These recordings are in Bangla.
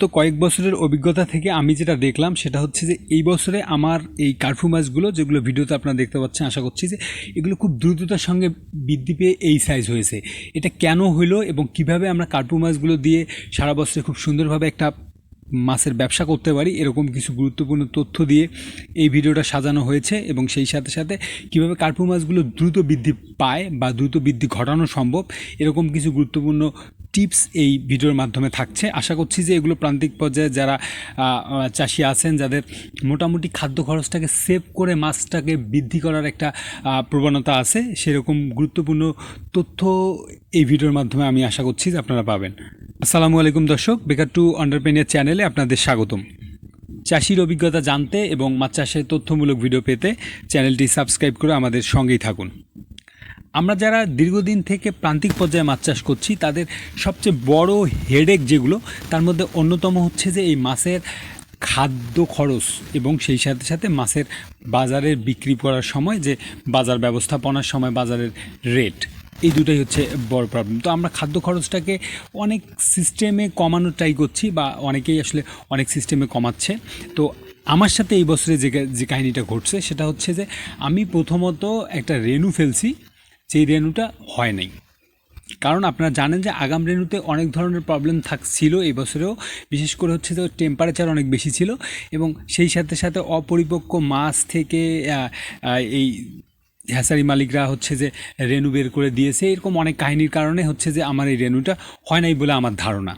তো কয়েক বছরের অভিজ্ঞতা থেকে আমি যেটা দেখলাম, সেটা হচ্ছে যে এই বছরে আমার এই কার্ফু মাছগুলো, যেগুলো ভিডিওতে আপনারা দেখতে পাচ্ছেন, আশা করছি যে এগুলো খুব দ্রুততার সঙ্গে বৃদ্ধি পেয়ে এই সাইজ হয়েছে। এটা কেন হইল এবং কীভাবে আমরা কার্পু মাছগুলো দিয়ে সারা বছরে খুব সুন্দরভাবে একটা মাছের ব্যবসা করতে পারি, এরকম কিছু গুরুত্বপূর্ণ তথ্য দিয়ে এই ভিডিওটা সাজানো হয়েছে এবং সেই সাথে সাথে কীভাবে কার্পু মাছগুলো দ্রুত বৃদ্ধি পায় বা দ্রুত বৃদ্ধি ঘটানো সম্ভব, এরকম কিছু গুরুত্বপূর্ণ টিপস এই ভিডিওর মাধ্যমে থাকছে। আশা করছি যে এগুলো প্রান্তিক পর্যায়ে যারা চাষি আছেন, যাদের মোটামুটি খাদ্য খরচটাকে সেভ করে মাছটাকে বৃদ্ধি করার একটা প্রবণতা আছে, সেরকম গুরুত্বপূর্ণ তথ্য এই ভিডিওর মাধ্যমে আমি আশা করছি যে আপনারা পাবেন। আসসালামু আলাইকুম দর্শক বেকার টু অন্টারপ্রেনিয়ার চ্যানেলে আপনাদের স্বাগতম। চাষির অভিজ্ঞতা জানতে এবং মাছ চাষের তথ্যমূলক ভিডিও পেতে চ্যানেলটি সাবস্ক্রাইব করে আমাদের সঙ্গেই থাকুন। আমরা যারা দীর্ঘদিন থেকে প্রান্তিক পর্যায়ে মাছ চাষ করছি, তাদের সবচেয়ে বড় হেডেক যেগুলো, তার মধ্যে অন্যতম হচ্ছে যে এই মাছের খাদ্য খরচ এবং সেই সাথে সাথে মাছের বাজারে বিক্রি করার সময় যে বাজার ব্যবস্থাপনার সময় বাজারের রেট এই দুটাই হচ্ছে বড় প্রবলেম তো আমরা খাদ্য খরচটাকে অনেক সিস্টেমে কমানোর ট্রাই করছি বা অনেকেই আসলে অনেক সিস্টেমে কমাচ্ছে। তো আমার সাথে এই বছরে যে যে কাহিনিটা ঘটছে সেটা হচ্ছে যে আমি প্রথমত একটা রেনু ফেলছি, যেই রেনুটা হয় নাই। কারণ আপনারা জানেন যে আগাম রেনুতে অনেক ধরনের প্রবলেম থাকছিল এই বছরেও, বিশেষ করে হচ্ছে যে টেম্পারেচার অনেক বেশি ছিল এবং সেই সাথে সাথে অপরিপক্ক মাছ থেকে এই হ্যাসারি মালিকরা হচ্ছে যে রেনু বের করে দিয়েছে। এরকম অনেক কাহিনীর কারণে হচ্ছে যে আমার এই রেনুটা হয় নাই বলে আমার ধারণা।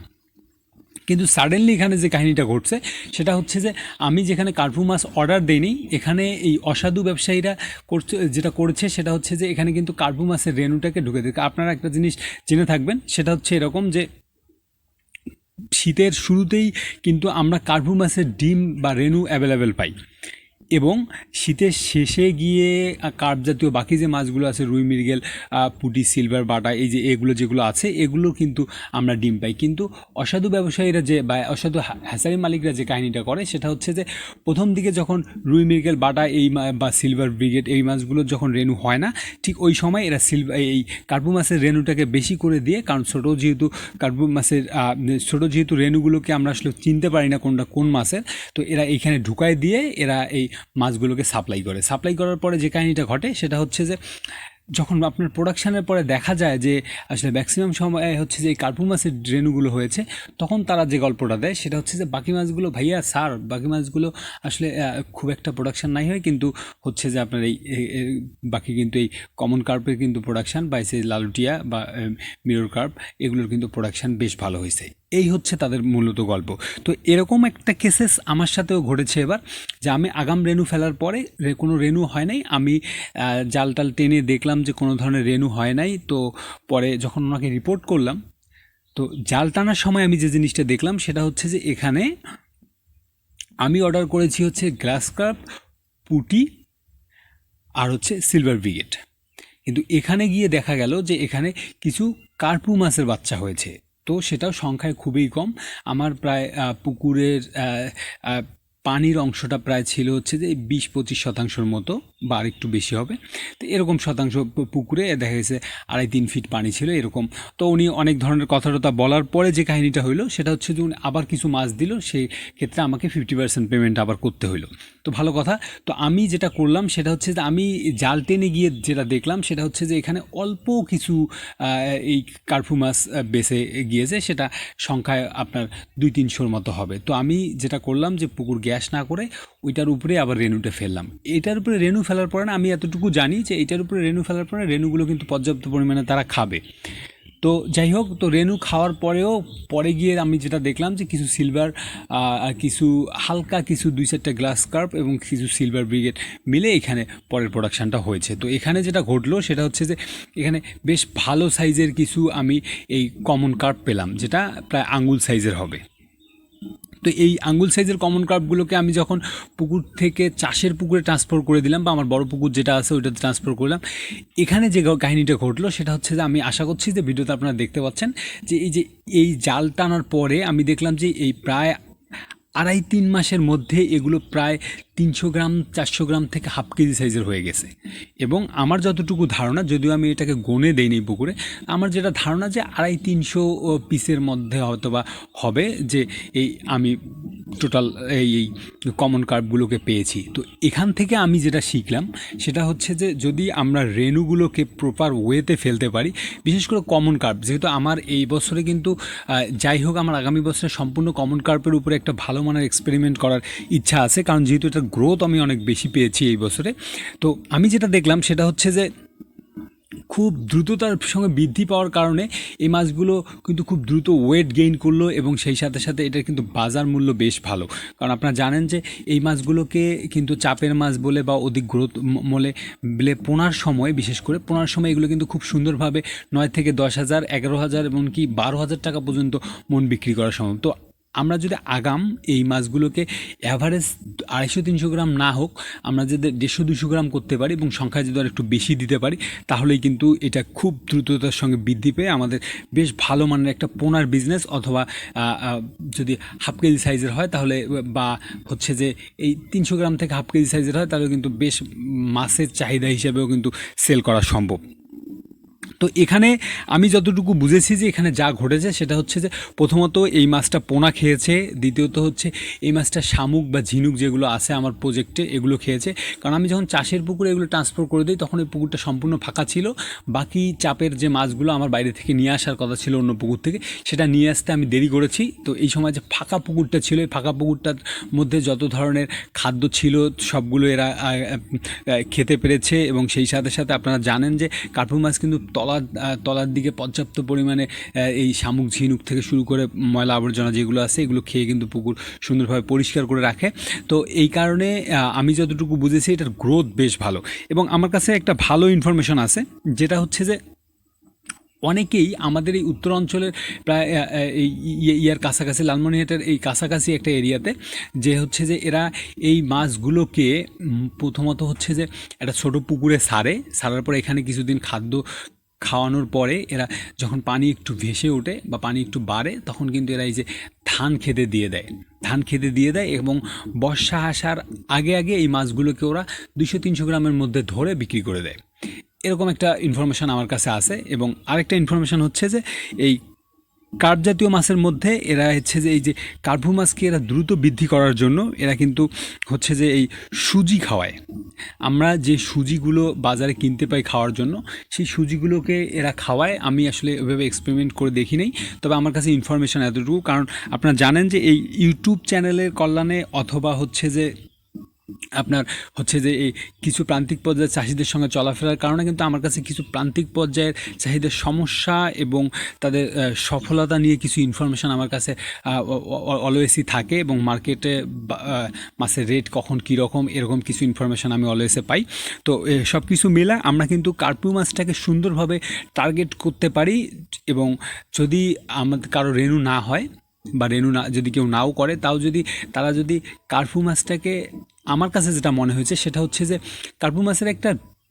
কিন্তু সাডেনলি এখানে যে কাহিনীটা ঘটছে, সেটা হচ্ছে যে আমি যেখানে কার্পু মাছ অর্ডার দেইনি, এখানে এই অসাধু ব্যবসায়ীরা করছে, যেটা করেছে সেটা হচ্ছে যে এখানে কিন্তু কার্পু মাছের রেনুটাকে ঢুকে দিচ্ছে আপনারা একটা জিনিস জেনে থাকবেন, সেটা হচ্ছে এরকম যে শীতের শুরুতেই কিন্তু আমরা কার্পু মাছের ডিম বা রেনু অ্যাভেলেবেল পাই। এবং শীতের শেষে গিয়ে কার্প জাতীয় বাকি যে মাছগুলো আছে, রুই মৃগেল পুঁটি, সিলভার বাটা, এই যে এগুলো যেগুলো আছে, এগুলো কিন্তু আমরা ডিম পাই। কিন্তু অসাধু ব্যবসায়ীরা যে বা অসাধু হ্যা- হ্যাচারি মালিকরা যে কাহিনীটা করে, সেটা হচ্ছে যে প্রথম দিকে যখন রুই মৃগেল, বাটা, এই বা সিলভার ব্রিগেড, এই মাছগুলো যখন রেনু হয় না, ঠিক ওই সময় এরা সিলভার এই কার্পু মাছের রেনুটাকে বেশি করে দিয়ে, কারণ ছোটো যেহেতু কার্পু মাছের ছোটো যেহেতু রেনুগুলোকে আমরা আসলে চিনতে পারি না কোনটা কোন মাছের, তো এরা এইখানে ঢুকায় দিয়ে, এরা এই মাছগুলোকে সাপ্লাই করে। সাপ্লাই করার পরে যে কাহিনিটা ঘটে, সেটা হচ্ছে যে, যখন আপনার প্রোডাকশানের পরে দেখা যায় যে, আসলে ম্যাক্সিমাম সময় হচ্ছে যে এই কার্পু মাছের ড্রেনুগুলো হয়েছে, তখন তারা যে গল্পটা দেয়, সেটা হচ্ছে যে, বাকি মাছগুলো ভাইয়া স্যার বাকি মাছগুলো আসলে খুব একটা প্রোডাকশান নাই হয়, কিন্তু হচ্ছে যে আপনার এই বাকি কিন্তু এই কমন কার্পের কিন্তু প্রোডাকশান বা সেই লালুটিয়া বা মিরর কার্প এগুলোর কিন্তু প্রোডাকশান বেশ ভালো হয়েছে। এই হচ্ছে তাদের মূলত গল্প। তো এরকম একটা কেসেস আমার সাথেও ঘটেছে এবার, যে আমি আগাম রেনু ফেলার পরে কোনো রেনু হয় নাই, আমি জাল টাল টেনে দেখলাম যে কোনো ধরনের রেনু হয় নাই, তো পরে যখন ওনাকে রিপোর্ট করলাম, তো জাল টানার সময় আমি যে জিনিসটা দেখলাম সেটা হচ্ছে যে এখানে আমি অর্ডার করেছি হচ্ছে গ্লাস কার্প পুটি আর হচ্ছে সিলভার ব্রিগেড কিন্তু এখানে গিয়ে দেখা গেল যে এখানে কিছু কার্পু মাছের বাচ্চা হয়েছে। তো সেটাও সংখ্যায় খুবই কম। আমার প্রায় পুকুরের পানির অংশটা প্রায় ছিল হচ্ছে যে বিশ পঁচিশ শতাংশের মতো বা আর একটু বেশি হবে। তো এরকম শতাংশ পুকুরে দেখা গেছে আড়াই তিন ফিট পানি ছিল এরকম। তো উনি অনেক ধরনের কথা টথা বলার পরে যে কাহিনীটা হইল, সেটা হচ্ছে যে উনি আবার কিছু মাছ দিল, সেই ক্ষেত্রে আমাকে ফিফটি পার্সেন্ট পেমেন্ট আবার করতে হইল। তো ভালো কথা। তো আমি যেটা করলাম, সেটা হচ্ছে যে আমি জাল টেনে গিয়ে যেটা দেখলাম, সেটা হচ্ছে যে এখানে অল্প কিছু এই কার্ফু মাছ বেঁচে গিয়েছে, সেটা সংখ্যায় আপনার দুই তিনশোর মতো হবে। তো আমি যেটা করলাম যে পুকুর গ্যাস না করে ওইটার উপরে আবার রেনুটা ফেললাম। এটার উপরে রেনু ফেলার পরে না আমি এতটুকু জানি যে এটার উপরে রেনু ফেলার পরে রেনুগুলো কিন্তু পর্যাপ্ত পরিমাণে তারা খাবে। তো যাই হোক, তো রেনু খাওয়ার পরেও পরে গিয়ে আমি যেটা দেখলাম যে কিছু সিলভার কিছু হালকা কিছু দুই চারটা গ্লাস কার্প এবং কিছু সিলভার ব্রিগেড মিলে এখানে পরের প্রোডাকশানটা হয়েছে। তো এখানে যেটা ঘটলো সেটা হচ্ছে যে এখানে বেশ ভালো সাইজের কিছু আমি এই কমন কার্প পেলাম, যেটা প্রায় আঙুল সাইজের হবে। তো এই আঙ্গুল সাইজের কমন কার্পগুলোকে আমি যখন পুকুর থেকে চাষের পুকুরে ট্রান্সফার করে দিলাম বা আমার বড় পুকুর যেটা আছে ওইটাতে ট্রান্সফার করলাম, এখানে যে কাহিনিটা ঘটলো সেটা হচ্ছে যে আমি আশা করছি যে ভিডিওতে আপনারা দেখতে পাচ্ছেন যে এই যে এই জাল টানার পরে আমি দেখলাম যে এই প্রায় আড়াই তিন মাসের মধ্যে এগুলো প্রায় তিনশো গ্রাম, চারশো গ্রাম থেকে হাফ কেজি সাইজের হয়ে গেছে। এবং আমার যতটুকু ধারণা, যদিও আমি এটাকে গনে দেইনি পুকুরে, আমার যেটা ধারণা যে আড়াই তিনশো পিসের মধ্যে হয়তো বা হবে যে এই আমি টোটাল এই কমন কার্ভগুলোকে পেয়েছি। তো এখান থেকে আমি যেটা শিখলাম, সেটা হচ্ছে যে যদি আমরা রেনুগুলোকে প্রপার ওয়েতে ফেলতে পারি, বিশেষ করে কমন কার্ভ যেহেতু আমার এই বছরে কিন্তু যাই হোক আমার আগামী বছরে সম্পূর্ণ কমন কার্পের উপরে একটা ভালো মানের এক্সপেরিমেন্ট করার ইচ্ছা আছে, কারণ যেহেতু এটার গ্রোথ আমি অনেক বেশি পেয়েছি এই বছরে। তো আমি যেটা দেখলাম সেটা হচ্ছে যে খুব দ্রুততার সঙ্গে বৃদ্ধি পাওয়ার কারণে এই মাছগুলো কিন্তু খুব দ্রুত ওয়েট গেইন করল এবং সেই সাথে সাথে এটার কিন্তু বাজার মূল্য বেশ ভালো। কারণ আপনারা জানেন যে এই মাছগুলোকে কিন্তু চাপের মাছ বলে বা অধিক গ্রোথ মলে বলে পোনার সময়, বিশেষ করে পোনার সময় এগুলো কিন্তু খুব সুন্দরভাবে নয় থেকে দশ হাজার, এগারো হাজার এমনকি বারো হাজার টাকা পর্যন্ত মন বিক্রি করা সম্ভব। তো আমরা যদি আগাম এই মাছগুলোকে অ্যাভারেজ আড়াইশো, তিনশো গ্রাম না হোক, আমরা যদি দেড়শো, দুশো গ্রাম করতে পারি এবং সংখ্যা যদি আর একটু বেশি দিতে পারি, তাহলেই কিন্তু এটা খুব দ্রুততার সঙ্গে বৃদ্ধি পেয়ে আমাদের বেশ ভালো মানের একটা পোনার বিজনেস অথবা যদি হাফ কেজি সাইজের হয়, তাহলে বা হচ্ছে যে এই তিনশো গ্রাম থেকে হাফ কেজি সাইজের হয় তাহলে কিন্তু বেশ মাছের চাহিদা হিসেবেও কিন্তু সেল করা সম্ভব। তো এখানে আমি যতটুকু বুঝেছি যে এখানে যা ঘটেছে সেটা হচ্ছে যে প্রথমত এই মাছটা পোনা খেয়েছে, দ্বিতীয়ত হচ্ছে এই মাছটা শামুক বা ঝিনুক যেগুলো আছে আমার প্রজেক্টে এগুলো খেয়েছে। কারণ আমি যখন চাষের পুকুরে এগুলো ট্রান্সফার করে দিই তখন এই পুকুরটা সম্পূর্ণ ফাঁকা ছিল। বাকি চাপের যে মাছগুলো আমার বাইরে থেকে নিয়ে আসার কথা ছিল অন্য পুকুর থেকে, সেটা নিয়ে আসতে আমি দেরি করেছি। তো এই সময় যে ফাঁকা পুকুরটা ছিল, এই ফাঁকা পুকুরটার মধ্যে যত ধরনের খাদ্য ছিল সবগুলো এরা খেতে পেরেছে এবং সেই সাথে সাথে আপনারা জানেন যে কার্পু মাছ কিন্তু তলার তলার দিকে পর্যাপ্ত পরিমাণে এই শামুক ঝিনুক থেকে শুরু করে ময়লা আবর্জনা যেগুলো আছে, এগুলো খেয়ে কিন্তু পুকুর সুন্দরভাবে পরিষ্কার করে রাখে। তো এই কারণে আমি যতটুকু বুঝেছি, এটার গ্রোথ বেশ ভালো। এবং আমার কাছে একটা ভালো ইনফরমেশন আছে, যেটা হচ্ছে যে, অনেকেই আমাদের এই উত্তর অঞ্চলের প্রায় ইয়ে- ইয়ার কাছাকাছি, লালমনিরহাটের এই কাছাকাছি একটা এরিয়াতে, যে হচ্ছে যে এরা এই মাছগুলোকে প্রথমত হচ্ছে যে, একটা ছোট পুকুরে সারে। সারার পরে এখানে কিছুদিন খাদ্য খাওয়ানোর পরে এরা যখন পানি একটু ভেসে ওঠে বা পানি একটু বাড়ে, তখন কিন্তু এরা এই যে ধান খেতে দিয়ে দেয়। ধান খেতে দিয়ে দেয় এবং বর্ষা আসার আগে আগে এই মাছগুলোকে ওরা দুশো তিনশো গ্রামের মধ্যে ধরে বিক্রি করে দেয়। এরকম একটা ইনফরমেশান আমার কাছে আছে এবং আরেকটা ইনফরমেশান হচ্ছে যে এই কার্প জাতীয় মাছের মধ্যে এরা হচ্ছে যে এই যে কার্ভু মাছকে এরা দ্রুত বৃদ্ধি করার জন্য এরা কিন্তু হচ্ছে যে এই সুজি খাওয়ায়। আমরা যে সুজিগুলো বাজারে কিনতে পাই খাওয়ার জন্য, সেই সুজিগুলোকে এরা খাওয়ায়। আমি আসলে ওইভাবে এক্সপেরিমেন্ট করে দেখি নাই, তবে আমার কাছে ইনফরমেশান এতটুকু। কারণ আপনারা জানেন যে এই ইউটিউব চ্যানেলের কল্যাণে অথবা হচ্ছে যে আপনার হচ্ছে যে এই কিছু প্রান্তিক পর্যায়ের চাষিদের সঙ্গে চলাফেরার কারণে কিন্তু আমার কাছে কিছু প্রান্তিক পর্যায়ের চাষিদের সমস্যা এবং তাদের সফলতা নিয়ে কিছু ইনফরমেশান আমার কাছে অলওয়েসই থাকে এবং মার্কেটে মাছের রেট কখন কী রকম এরকম কিছু ইনফরমেশান আমি অলওয়েসে পাই। তো সব কিছু মেলা আমরা কিন্তু কার্পু মাছটাকে সুন্দরভাবে টার্গেট করতে পারি এবং যদি আমাদের কারও রেনু না হয় বা রেনু না, যদি কেউ নাও করে, তাও যদি তারা যদি কার্পু মাছটাকে, আমার কাছে যেটা মনে হয়েছে সেটা হচ্ছে যে কার্পু মাছের একটা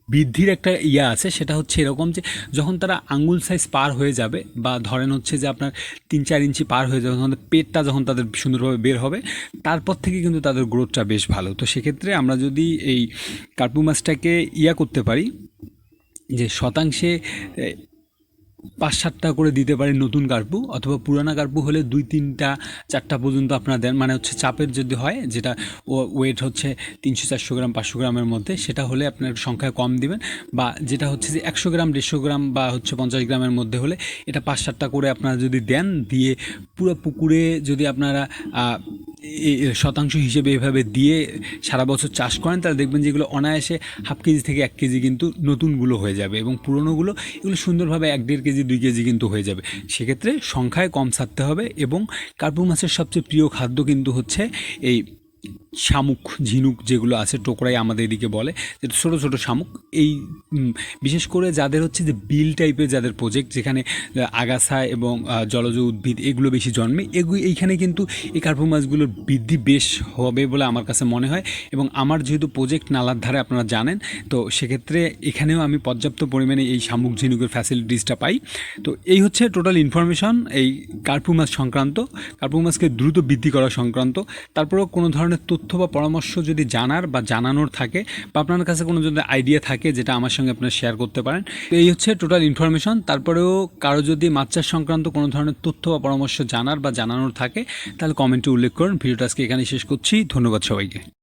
বৃদ্ধির একটা ইয়া আছে, সেটা হচ্ছে এরকম যে যখন তারা আঙ্গুল সাইজ পার হয়ে যাবে বা ধরেন হচ্ছে যে আপনার তিন চার ইঞ্চি পার হয়ে যাবে, তখন পেটটা যখন তাদের সুন্দরভাবে বের হবে, তারপর থেকে কিন্তু তাদের গ্রোথটা বেশ ভালো। তো সেক্ষেত্রে আমরা যদি এই কার্পু মাছটাকে ইয়া করতে পারি, যে শতাংশে পাঁচ সাতটা করে দিতে পারেন নতুন কার্পু অথবা পুরানা কার্পু হলে দুই, তিনটা, চারটা পর্যন্ত আপনারা দেন। মানে হচ্ছে চাপের যদি হয়, যেটা ওয়েট হচ্ছে তিনশো চারশো গ্রাম, পাঁচশো গ্রামের মধ্যে, সেটা হলে আপনার সংখ্যা কম দিবেন। বা যেটা হচ্ছে যে একশো গ্রাম, দেড়শো গ্রাম বা হচ্ছে পঞ্চাশ গ্রামের মধ্যে হলে এটা পাঁচ সাতটা করে আপনারা যদি দেন, দিয়ে পুরো পুকুরে যদি আপনারা শতাংশ হিসেবে এভাবে দিয়ে সারা বছর চাষ করেন, তাহলে দেখবেন যেগুলো অনায়াসে হাফ কেজি থেকে এক কেজি কিন্তু নতুনগুলো হয়ে যাবে এবং পুরনোগুলো এগুলো সুন্দরভাবে এক দেড় কেজি, দুই কেজি কিন্তু হয়ে যাবে। সেক্ষেত্রে সংখ্যায় কম ছাড়তে হবে এবং কার্পু মাছের সবচেয়ে প্রিয় খাদ্য কিন্তু হচ্ছে এই শামুক, ঝিনুক যেগুলো আছে টোকরাই আমাদের এদিকে বলে যেটা ছোটো ছোটো শামুক। এই বিশেষ করে যাদের হচ্ছে যে বিল টাইপের যাদের প্রজেক্ট যেখানে আগাছা এবং জলজ উদ্ভিদ এগুলো বেশি জন্মে এগুলো এইখানে কিন্তু এই কার্পু মাছগুলোর বৃদ্ধি বেশ হবে বলে আমার কাছে মনে হয়। এবং আমার যেহেতু প্রজেক্ট নালার ধারে আপনারা জানেন, তো সেক্ষেত্রে এখানেও আমি পর্যাপ্ত পরিমাণে এই শামুক, ঝিনুকের ফ্যাসিলিটিসটা পাই। তো এই হচ্ছে টোটাল ইনফরমেশন এই কার্পু মাছ সংক্রান্ত। কার্পু মাছকে দ্রুত বৃদ্ধি করা সংক্রান্ত। তারপরেও কোনো ধরনের তথ্য বা পরামর্শ যদি জানার বা জানানোর থাকে বা আপনার কাছে কোনো যদি আইডিয়া থাকে যেটা আমার সঙ্গে আপনারা শেয়ার করতে পারেন এই হচ্ছে টোটাল ইনফরমেশন তারপরেও কারও যদি মাছ চাষ সংক্রান্ত কোনো ধরনের তথ্য বা পরামর্শ জানার বা জানানোর থাকে, তাহলে কমেন্টে উল্লেখ করুন। ভিডিওটা আজকে এখানে শেষ করছি। ধন্যবাদ সবাইকে।